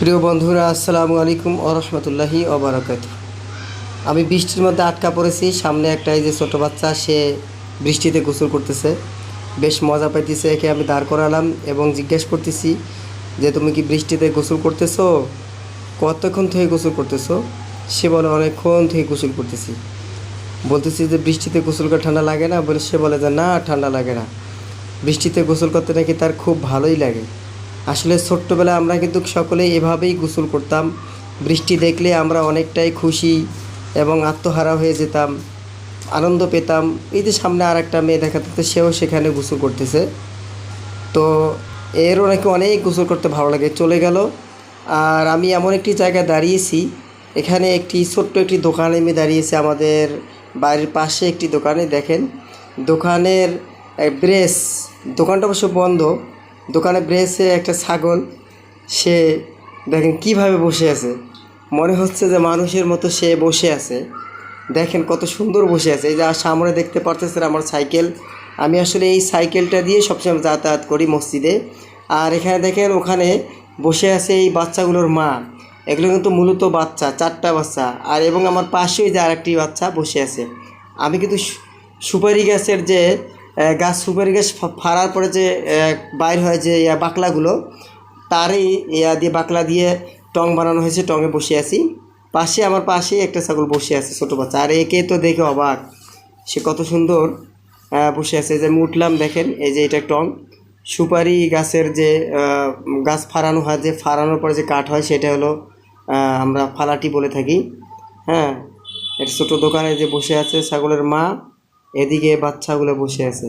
প্রিয় বন্ধুরা, আসসালামু আলাইকুম ও রহমতুল্লাহি ওবরাকাত আমি বৃষ্টির মধ্যে আটকা পড়েছি, সামনে একটা এই যে ছোটো বাচ্চা, সে বৃষ্টিতে গোসল করতেছে। বেশ মজা পাইতেছে, একে আমি দাঁড় করালাম এবং জিজ্ঞেস করতেছি যে, তুমি কি বৃষ্টিতে গোসল করতেছো? কতক্ষণ থেকে গোসল করতেছো? সে বলে, অনেকক্ষণ থেকে গোসল করতেছি। বলতেছি যে, বৃষ্টিতে গোসল করে ঠান্ডা লাগে না? বলে, সে বলে যে, না, ঠান্ডা লাগে না। বৃষ্টিতে গোসল করতে নাকি তার খুব ভালোই লাগে। আসলে ছোট্টবেলায় আমরা কিন্তু সকলেই এভাবেই গোসল করতাম। বৃষ্টি দেখলে আমরা অনেকটাই খুশি এবং আত্মহারা হয়ে যেতাম, আনন্দ পেতাম। এই যে সামনে আর একটা মেয়ে দেখা যাচ্ছে, সেও সেখানে গোসল করতেছে। তো এরও নাকি অনেক গোসল করতে ভালো লাগে। চলে গেল। আর আমি এমন একটি জায়গায় দাঁড়িয়েছি, এখানে একটি ছোট্ট একটি দোকানে আমি দাঁড়িয়েছি আমাদের বাড়ির পাশে একটি দোকানে, দেখেন। দোকানের ব্রেস দোকানটা অবশ্য বন্ধ। দোকানে ব্রেসে একটা ছাগল, সে দেখেন কীভাবে বসে আছে। মনে হচ্ছে যে মানুষের মতো সে বসে আছে। দেখেন কত সুন্দর বসে আছে। এই যে সামনে দেখতে পারতেছেন আমার সাইকেল। আমি আসলে এই সাইকেলটা দিয়ে সবসময় যাতায়াত করি মসজিদে। আর এখানে দেখেন ওখানে বসে আছে এই বাচ্চাগুলোর মা। এগুলো কিন্তু মূলত বাচ্চা, চারটা বাচ্চা। আর এবং আমার পাশেই যে আরেকটি বাচ্চা বসে আছে। আমি কিন্তু সুপারি গাছের যে গাছ সুপারি গাছ ফাড়ার পরে যে বাইর হয় যে, ইয়া, বাকলাগুলো, তারই ইয়া দিয়ে বাকলা দিয়ে টং বানানো হয়েছে, টঙে বসে আছি। পাশে, আমার পাশে একটা ছাগল বসে আছে, ছোটো বাচ্চা। আর একে তো দেখে অবাক, সে কত সুন্দর বসে আছে। যে আমি উঠলাম, দেখেন, এই যে এটা টং। সুপারি গাছের যে গাছ ফাড়ানো হয়, যে ফাড়ানোর পরে যে কাঠ হয়, সেটা হলো আমরা ফালাটি বলে থাকি। হ্যাঁ একটা ছোটো দোকানে যে বসে আছে ছাগলের মা। এদিকে বাচ্চাগুলো বসে আছে।